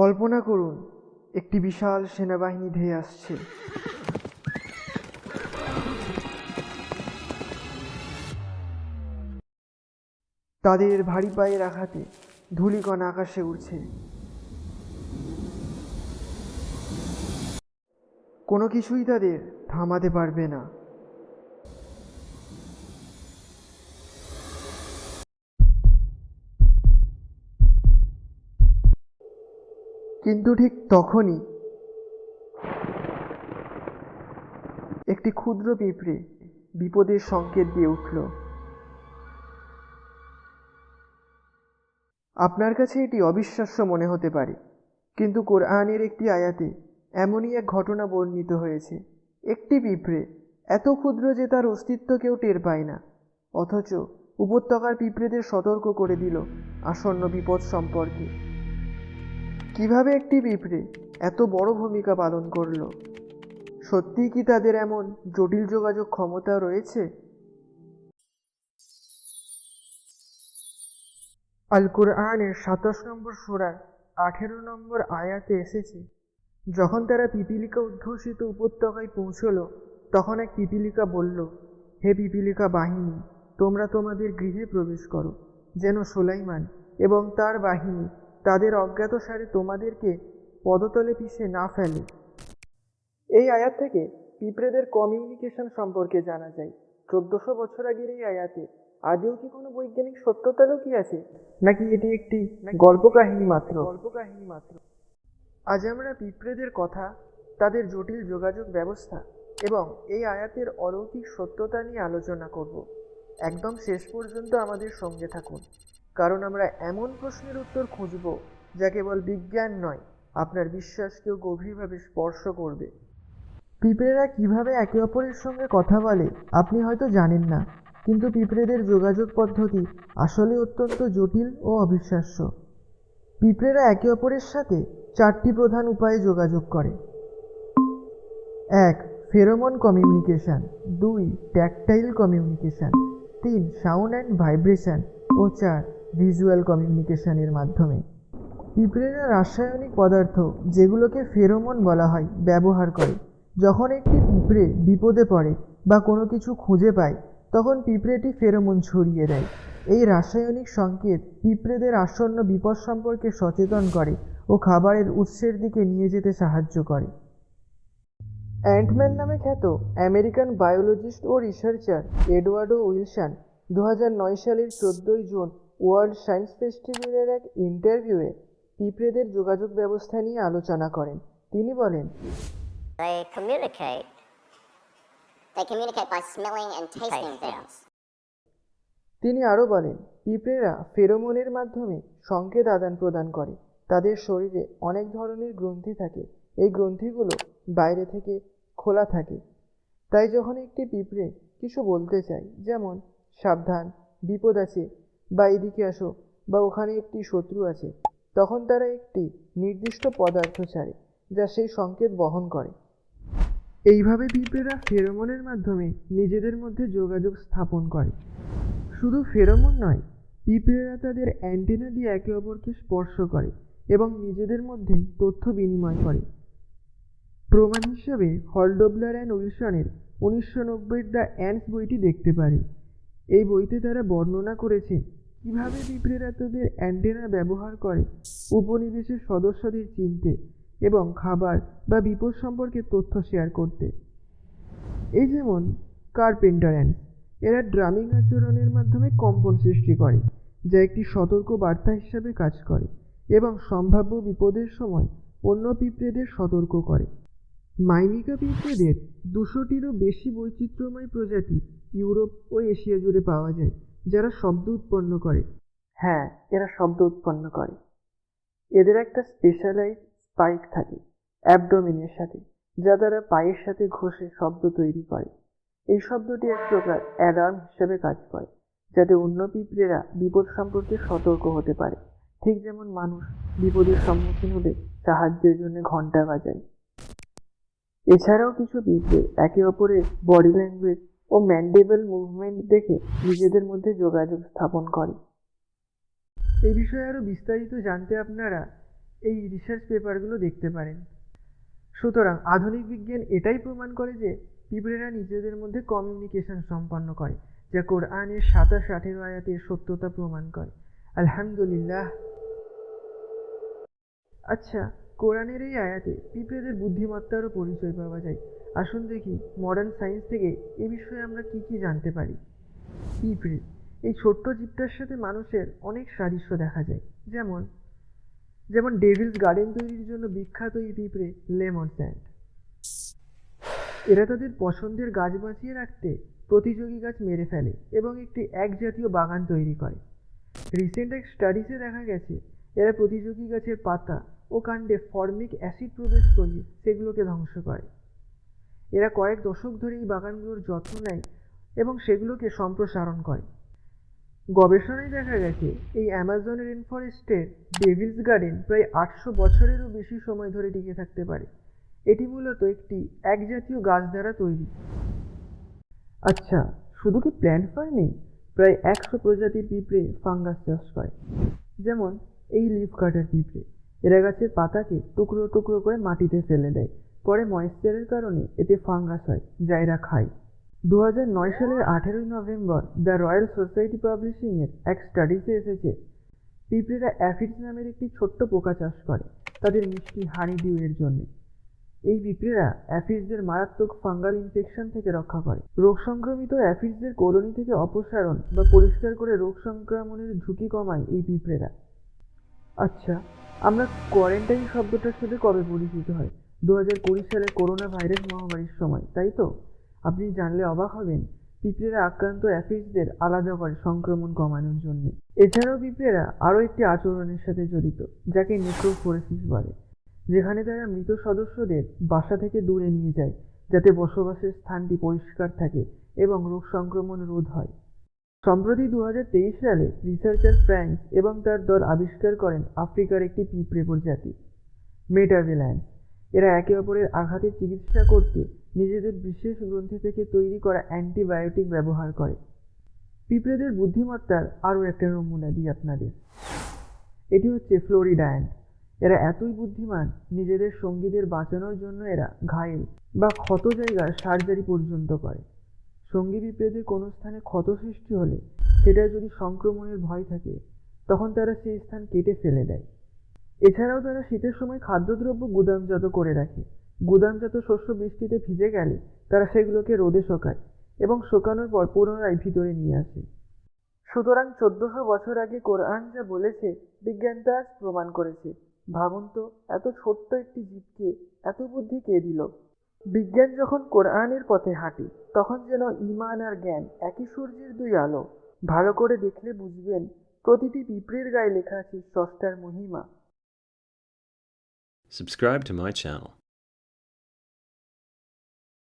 কল্পনা করুন, একটি বিশাল সেনাবাহিনী ধেয়ে আসছে। তাদের ভারী পায়ের আঘাতে ধূলিকণ আকাশে উড়ছে। কোনো কিছুই তাদের থামাতে পারবে না। কিন্তু ঠিক তখনই একটি ক্ষুদ্র পিঁপড়ে বিপদের সংকেত দিয়ে উঠল। আপনার কাছে এটি অবিশ্বাস্য মনে হতে পারে, কিন্তু কোরআনের একটি আয়াতে এমনই এক ঘটনা বর্ণিত হয়েছে। একটি পিঁপড়ে এত ক্ষুদ্র যে তার অস্তিত্ব কেউ টের পায় না, অথচ উপত্যকার পিঁপড়েদের সতর্ক করে দিল আসন্ন বিপদ সম্পর্কে। কীভাবে একটি পিঁপড়ে এত বড় ভূমিকা পালন করল? সত্যিই কি তাদের এমন জটিল যোগাযোগ ক্ষমতা রয়েছে? আল কুরআনের সাতাশ নম্বর সুরার আঠেরো নম্বর আয়াতে এসেছে, যখন তারা পিপিলিকা উদ্ঘোষিত উপত্যকায় পৌঁছলো, তখন এক পিপিলিকা বলল, হে পিপিলিকা বাহিনী, তোমরা তোমাদের গৃহে প্রবেশ করো, যেন সোলাইমান এবং তার বাহিনী তাদের অজ্ঞাতসারে তোমাদেরকে পদতলে পিষে না ফেলে। এই আয়াত থেকে পিঁপড়েদের কমিউনিকেশন সম্পর্কে জানা যায়। চোদ্দশো বছর আগের এই আয়াতে আজও কি কোনো বৈজ্ঞানিক সত্যতা লুকিয়ে আছে? নাকি এটি একটি গল্প কাহিনী মাত্র? গল্প কাহিনী মাত্র? আজ আমরা পিঁপড়েদের কথা তাদের জটিল যোগাযোগ ব্যবস্থা এবং এই আয়াতের অলৌকিক সত্যতা নিয়ে আলোচনা করব। একদম শেষ পর্যন্ত আমাদের সঙ্গে থাকুন। কারণ আমরা এমন প্রশ্নের উত্তর খুঁজব যা কেবল বিজ্ঞান নয়, আপনার বিশ্বাসকেও গভীরভাবে স্পর্শ করবে। পিঁপড়েরা কীভাবে একে অপরের সঙ্গে কথা বলে, আপনি হয়তো জানেন না, কিন্তু পিঁপড়েদের যোগাযোগ পদ্ধতি আসলে অত্যন্ত জটিল ও অবিশ্বাস্য। পিঁপড়েরা একে অপরের সাথে চারটি প্রধান উপায়ে যোগাযোগ করে। এক, ফেরোমন কমিউনিকেশন। দুই, ট্যাকটাইল কমিউনিকেশন। তিন, সাউন্ড অ্যান্ড ভাইব্রেশন। ও চার ভিজুয়াল কমিউনিকেশনের মাধ্যমে। পিঁপড়েরা রাসায়নিক পদার্থ, যেগুলোকে ফেরোমন বলা হয়, ব্যবহার করে। যখন একটি পিঁপড়ে বিপদে পড়ে বা কোনো কিছু খুঁজে পায়, তখন পিঁপড়েটি ফেরোমন ছড়িয়ে দেয়। এই রাসায়নিক সংকেত পিঁপড়েদের আসন্ন বিপদ সম্পর্কে সচেতন করে ও খাবারের উৎসের দিকে নিয়ে যেতে সাহায্য করে। অ্যান্টম্যান নামে খ্যাত আমেরিকান বায়োলজিস্ট ও রিসার্চার এডওয়ার্ডো উইলসন দু সালের চোদ্দোই জুন ওয়ার্ল্ড সায়েন্স ফেস্টিভ্যালের এক ইন্টারভিউয়ে পিঁপড়েদের যোগাযোগ ব্যবস্থা নিয়ে আলোচনা করেন। তিনি বলেন They communicate. They communicate by smelling and tasting things. তিনি আরও বলেন পিঁপড়েরা ফেরোমনের মাধ্যমে সংকেত আদান প্রদান করে। তাদের শরীরে অনেক ধরনের গ্রন্থি থাকে। এই গ্রন্থিগুলো বাইরে থেকে খোলা থাকে। তাই যখন একটি পিঁপড়ে কিছু বলতে চায় যেমন সাবধান বিপদ আছে বা এদিকে আসো, বা ওখানে একটি শত্রু আছে। তখন তারা একটি নির্দিষ্ট পদার্থ ছাড়ে, যা সেই সংকেত বহন করে। এইভাবে পিঁপড়েরা ফেরোমনের মাধ্যমে নিজেদের মধ্যে যোগাযোগ স্থাপন করে। শুধু ফেরোমন নয় পিঁপড়েরা তাদের অ্যান্টেনা দিয়ে একে অপরকে স্পর্শ করে এবং নিজেদের মধ্যে তথ্য বিনিময় করে। প্রমাণ হিসাবে হলডোবলার অ্যান্ড উইলসনের উনিশশো নব্বইয়ের দ্য অ্যান্ডস বইটি দেখতে পারে। এই বইতে তারা বর্ণনা করেছেন কীভাবে পিঁপড়েরা তাদের অ্যান্টেনা ব্যবহার করে উপনিবেশের সদস্যদের চিনতে এবং খাবার বা বিপদ সম্পর্কে তথ্য শেয়ার করতে। এই যেমন কার্পেন্টার অ্যান্ডস এরা ড্রামিং আচরণের মাধ্যমে কম্পন সৃষ্টি করে, যা একটি সতর্ক বার্তা হিসাবে কাজ করে এবং সম্ভাব্য বিপদের সময় অন্য পিঁপড়েদের সতর্ক করে। মাইমিকা পিঁপড়েদের দুশোটিরও বেশি বৈচিত্র্যময় প্রজাতি ইউরোপ ও এশিয়া জুড়ে পাওয়া যায়, যারা শব্দ উৎপন্ন করে। হ্যাঁ এরা শব্দ উৎপন্ন করে। এদের একটা স্পেশালাইজ স্পাইক থাকে অ্যাবডোমিনের সাথে, যা তারা পায়ের সাথে ঘষে শব্দ তৈরি করে। এই শব্দটি এক প্রকার অ্যালার্ম হিসেবে কাজ করে, যাতে অন্য পিঁপড়েরা বিপদ সম্পর্কে সতর্ক হতে পারে। ঠিক যেমন মানুষ বিপদের সম্মুখীন হলে সাহায্যের জন্য ঘণ্টা বাজায়। এছাড়াও কিছু পিঁপড়ে একে অপরের বডি ল্যাঙ্গুয়েজ ও ম্যান্ডেবল মুভমেন্ট দেখে নিজেদের মধ্যে যোগাযোগ স্থাপন করে। এই বিষয়ে আরও বিস্তারিত জানতে আপনারা এই রিসার্চ পেপারগুলো দেখতে পারেন। সুতরাং আধুনিক বিজ্ঞান এটাই প্রমাণ করে যে পিঁপড়েরা নিজেদের মধ্যে কমিউনিকেশন সম্পন্ন করে, যা কোরআনের সাতাশ আঠেরো আয়াতের সত্যতা প্রমাণ করে। আলহামদুলিল্লাহ। আচ্ছা কোরআনের এই আয়াতে পিঁপড়েদের বুদ্ধিমত্তারও পরিচয় পাওয়া যায়। আসুন দেখি মডার্ন সায়েন্স থেকে এ বিষয়ে আমরা কি কি জানতে পারি। পিঁপড়ে, এই ছোট্ট জীবটার সাথে মানুষের অনেক সাদৃশ্য দেখা যায়। যেমন যেমন ডেভিলস গার্ডেন তৈরির জন্য বিখ্যাত এই পিঁপড়ে লেমন স্যান্ড এরা তাদের পছন্দের গাছ বাঁচিয়ে রাখতে প্রতিযোগী গাছ মেরে ফেলে এবং একটি একজাতীয় বাগান তৈরি করে। রিসেন্ট এক স্টাডিজে দেখা গেছে, এরা প্রতিযোগী গাছের পাতা ও কাণ্ডে ফর্মিক অ্যাসিড প্রবেশ করিয়ে সেগুলোকে ধ্বংস করে। এরা কয়েক দশক ধরে এই বাগানগুলোর যত্ন নেয় এবং সেগুলোকে সম্প্রসারণ করে। গবেষণায় দেখা গেছে, এই অ্যামাজন রেন ফরেস্টের ডেভিলস গার্ডেন প্রায় আটশো বছরেরও বেশি সময় ধরে টিকে থাকতে পারে। এটি মূলত একটি একজাতীয় গাছ দ্বারা তৈরি। আচ্ছা শুধু কি প্ল্যান্ট ফার্মিং? প্রায় একশো প্রজাতির পিঁপড়ে ফাঙ্গাস চাষ করে। যেমন এই লিফ কাটার পিঁপড়ে। এরা গাছের পাতাকে টুকরো টুকরো করে মাটিতে ফেলে দেয়। পরে ময়েশ্চারের কারণে এতে ফাঙ্গাস হয়, যা এরা খায়। দু নয় সালের আঠেরোই নভেম্বর দ্য রয়্যাল সোসাইটি পাবলিশিংয়ের এক স্টাডিতে এসেছে, পিঁপড়েরা অ্যাফিডস নামের একটি ছোট্ট পোকা চাষ করে, তাদের মিষ্টি হানি ডিউয়ের জন্য। এই পিঁপড়েরা অ্যাফিডসদের মারাত্মক ফাঙ্গাল ইনফেকশন থেকে রক্ষা করে। রোগ সংক্রমিত অ্যাফিডসদের কলোনি থেকে অপসারণ বা পরিষ্কার করে রোগ সংক্রমণের ঝুঁকি কমায় এই পিঁপড়েরা। আচ্ছা আমরা কোয়ারেন্টাইন শব্দটার সাথে কবে পরিচিত হয়? দু হাজার কুড়ি সালে করোনা ভাইরাস মহামারীর সময়, তাই তো? আপনি জানলে অবাক হবেন, পিঁপড়েরা আক্রান্ত অ্যাফিডসদের আলাদা করে সংক্রমণ কমানোর জন্য। এছাড়াও পিঁপড়েরা আরও একটি আচরণের সাথে জড়িত, যাকে নেক্রোফোরেসিস বলে, যেখানে তারা মৃত সদস্যদের বাসা থেকে দূরে নিয়ে যায়, যাতে বসবাসের স্থানটি পরিষ্কার থাকে এবং রোগ সংক্রমণ রোধ হয়। সম্প্রতি দু হাজার তেইশ সালে রিসার্চার ফ্র্যাঙ্কস এবং তার দল আবিষ্কার করেন আফ্রিকার একটি পিঁপড়ে প্রজাতি মেটাভিল্যান্স এরা একে অপরের আঘাতের চিকিৎসা করতে নিজেদের বিশেষ গ্রন্থি থেকে তৈরি করা অ্যান্টিবায়োটিক ব্যবহার করে। পিঁপড়েদের বুদ্ধিমত্তার আরও একটা নমুনা দিই আপনাদের। এটি হচ্ছে ফ্লোরিডায়ন্ট এরা এতই বুদ্ধিমান, নিজেদের সঙ্গীদের বাঁচানোর জন্য এরা ঘায়েল বা ক্ষত জায়গার সার্জারি পর্যন্ত করে। সঙ্গী পিঁপড়েদের কোনো স্থানে ক্ষত সৃষ্টি হলে সেটা যদি সংক্রমণের ভয় থাকে, তখন তারা সেই স্থান কেটে ফেলে দেয়। এছাড়াও তারা শীতের সময় খাদ্যদ্রব্য গুদামজাত করে রাখে। গুদামজাত শস্য বৃষ্টিতে ভিজে গেলে তারা সেগুলোকে রোদে শোকায় এবং শোকানোর পর পুনরায় ভিতরে নিয়ে আসে। সুতরাং চোদ্দশো বছর আগে কোরআন যা বলেছে, বিজ্ঞান তা আজ প্রমাণ করেছে। ভাবুন তো, এত ছোট্ট একটি জীবকে এত বুদ্ধি কে দিল? বিজ্ঞান যখন কোরআনের পথে হাঁটে, তখন যেন ইমান আর জ্ঞান একই সূর্যের দুই আলো ভালো করে দেখলে বুঝবেন, প্রতিটি পিঁপড়ের গায়ে লেখা আছে স্রষ্টার মহিমা Subscribe to my channel.